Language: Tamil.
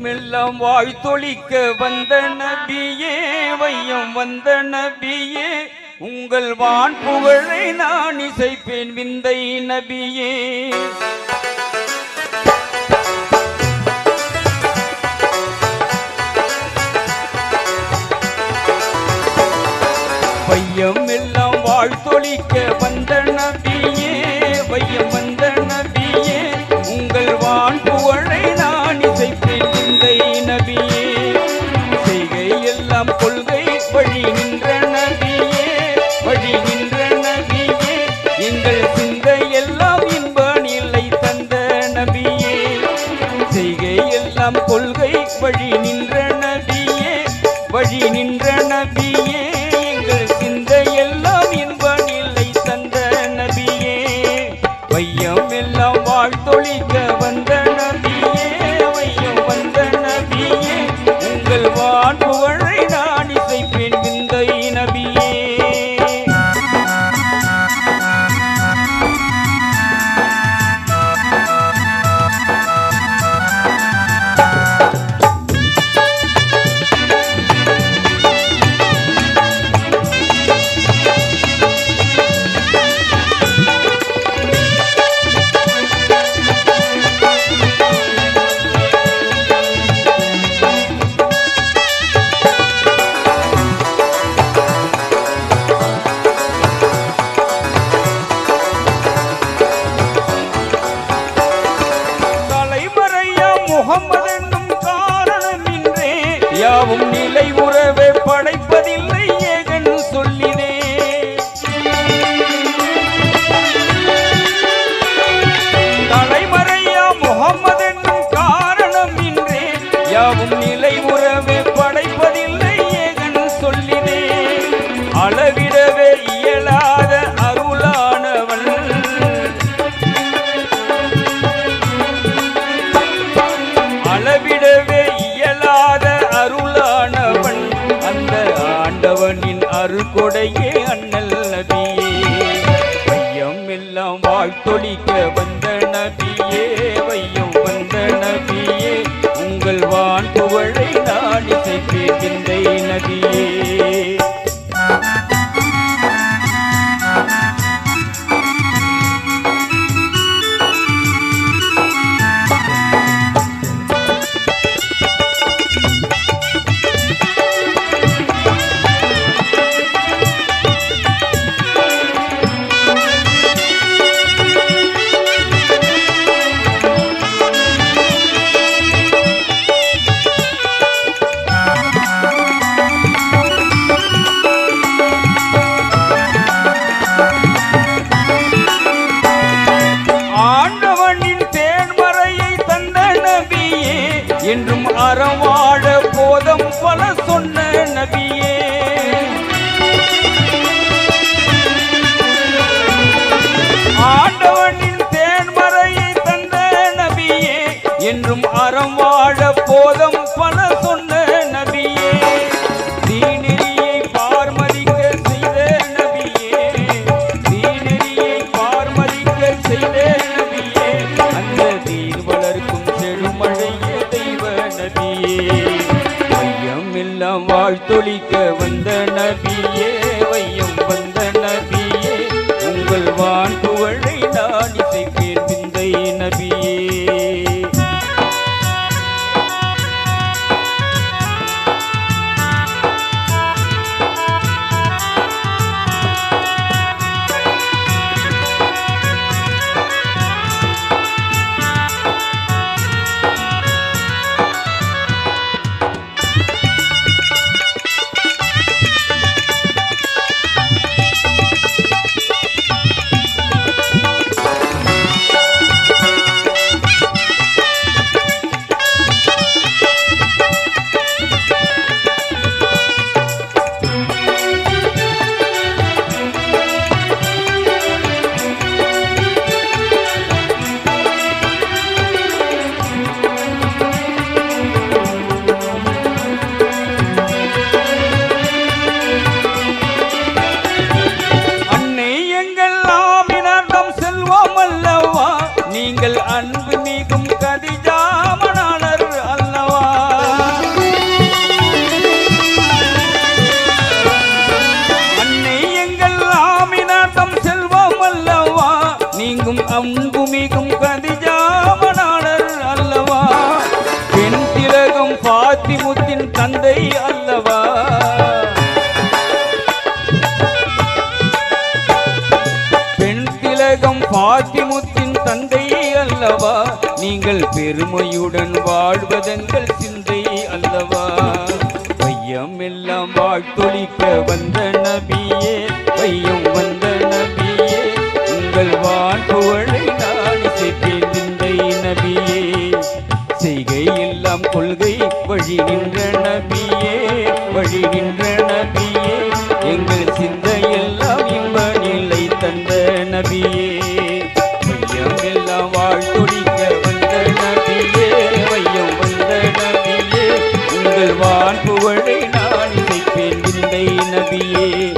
எம்மெல்லாம் வாழ்த்தொழிக்க வந்த நபியே வையம் வந்த நபியே உங்கள் வான் புகழை நான் இசைப்பேன் விந்தை நபியே. பையம் எல்லாம் வாழ்த்தொழிக்க வந்த நபி que நபியே. ஆண்டவனின் தேன்மறையை தந்த நபியே என்றும் அறம் வாழ போதம் பல சொன்ன நபியே. தீநெறியை பார்மதிக்க செய்த நபியே தீநெறியை பார்மதிக்க செய்த நபியே. வாழ்த்தொழிக்க வந்த நபியே. தந்தை அல்லவா? பெண் திலகம் பாத்திமுத்தின் தந்தை அல்லவா? நீங்கள் பெருமையுடன் வாழ்வதெங்கள் சிந்தை அல்லவா? வையம் எல்லாம் வாழ்த்தொழிக்க வந்த நபியே வையம் வந்த நபியே உங்கள் வாழ்வுகளை நான் இசைப்பேன் சிந்தை நபியே. செய்கை எல்லாம் கொள்கை வழி நின்ற நபியே வழி நின்ற நபியே. எங்கள் சிந்தையெல்லாம் இன்ப நிலை தந்த நபியே. வையம் எல்லாம் வாழ்த்தொழிக்க வந்த நபியே வையம் வந்த நபியே. உங்கள் வான் புகழை நான் இசைப்பேன் விந்தை நபியே.